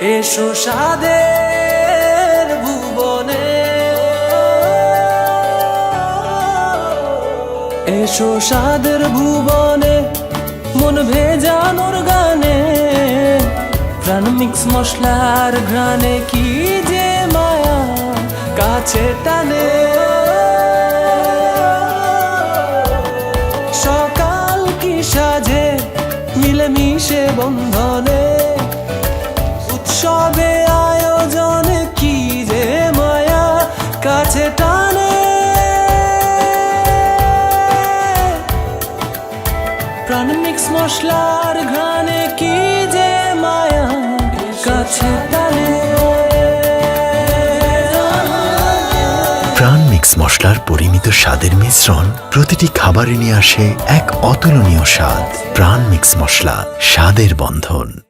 এসো সাদের ভুবনে। এসো সাদের ভুবনে, মন ভেজানোর গানে। প্রাণ মিক্স মশলার ঘ্রাণে কি যে মায়া কাছে টানে। সকাল কি সাজে মিলেমিশে বন্ধনে। উৎসবে আয়োজনে কি যে মায়া কাছে টানে। প্রাণ মিক্স মশলার ঘ্রাণে কি যে মায়া কাছে টানে। প্রাণ মিক্স মশলার পরিমিত স্বাদের মিশ্রণ প্রতিটি খাবারে নিয়ে আসে এক অতুলনীয় স্বাদ। প্রাণ মিক্স মশলা, স্বাদের বন্ধন।